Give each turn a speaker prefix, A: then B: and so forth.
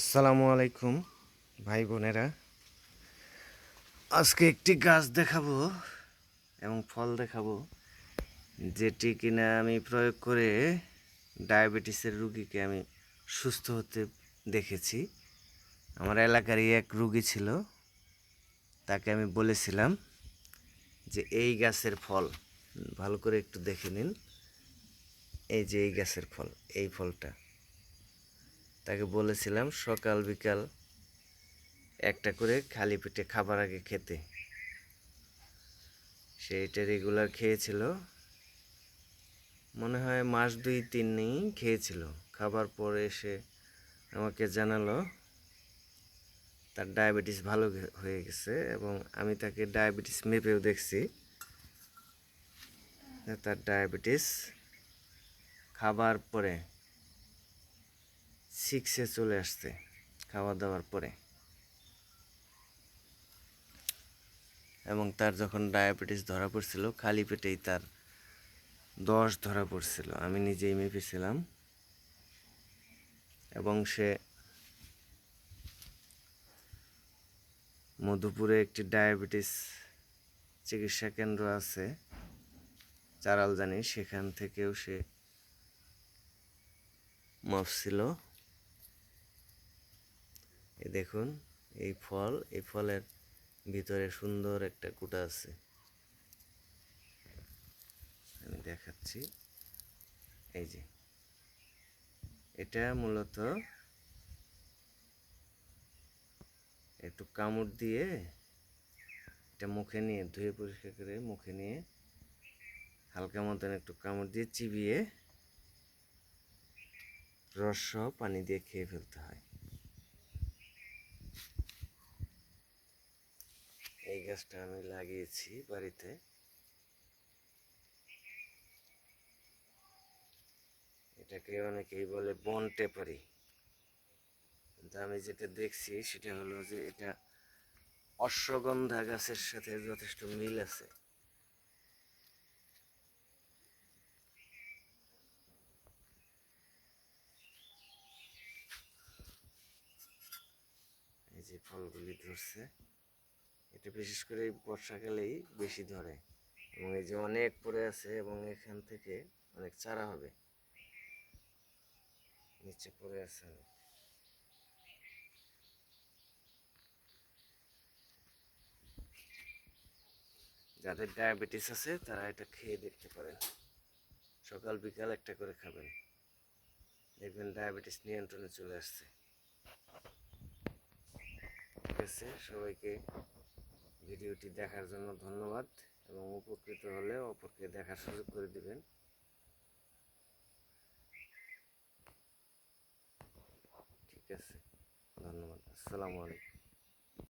A: আসসালামু আলাইকুম, ভাই বোনেরা। আজকে একটি গাছ দেখাবো এবং ফল দেখাবো, যেটি কিনা আমি প্রয়োগ করে ডায়াবেটিসের রুগীকে আমি সুস্থ হতে দেখেছি। আমার এলাকারই এক রুগী ছিল, তাকে আমি বলেছিলাম যে এই গাছের ফল, ভালো করে একটু দেখে নিন। এই যে এই গাছের ফল, এই ফলটা। তাকে বলেছিলাম, সকাল বিকাল একটা করে খালি পেটে খাবার আগে খেতে। সে এটা রেগুলার খেয়েছিল। মনে হয় মাস দুই তিনই খেয়েছিল। খাবার পরে এসে আমাকে জানালো, তার ডায়াবেটিস ভালো হয়ে গেছে এবং আমি তাকে ডায়াবেটিস মেপেও দেখছি। তার ডায়াবেটিস খাবার পরে সিক্সে চলে আসছে, খাওয়া দাওয়ার পরে। এবং তার যখন ডায়াবেটিস ধরা পড়ছিল, খালি পেটেই তার দশ ধরা পড়ছিল। আমি নিজেই মেপেছিলাম এবং সে মধুপুরে একটি ডায়াবেটিস চিকিৎসা কেন্দ্র আছে চারাল জানি সেখান থেকেও সে মাপছিল দেখুন, এই ফল, এই ফলের ভিতরে সুন্দর একটা কুটা আছে। আমি দেখাচ্ছি। এই যে, এটা মূলত একটু কামড় দিয়ে এটা মুখে নিয়ে, ধুয়ে পরিষ্কার করে মুখে নিয়ে হালকা মতন একটু কামড় দিয়ে চিবিয়ে রস পানি দিয়ে খেয়ে ফেলতে হয়। এই গাছটা আমি লাগিয়েছি বাড়িতে। এটাকে অনেকেই বলে বন টেপারি। কিন্তু আমি যেটা দেখছি সেটা হলো যে এটা অশ্বগন্ধা গাছের সাথে যথেষ্ট মিল আছে। যে ফলগুলি ধরছে। এটা বিশেষ করে বর্ষাকালেই বেশি ধরে। এবং এই যে অনেক পড়ে আছে এবং এখান থেকে অনেক চারা হবে। নিচে পড়ে আছে অনেক। যাদের ডায়াবেটিস আছে, তারা এটা খেয়ে দেখতে পারেন। সকাল, বিকাল একটা করে খাবেন। দেখবেন ডায়াবেটিস নিয়ন্ত্রণে চলে আসছে। ঠিক আছে, সবাইকে ভিডিওটি দেখার জন্য ধন্যবাদ এবং উপকৃত হলে অপরকে দেখার সুযোগ করে দেবেন। ঠিক আছে, ধন্যবাদ। আসসালামু আলাইকুম।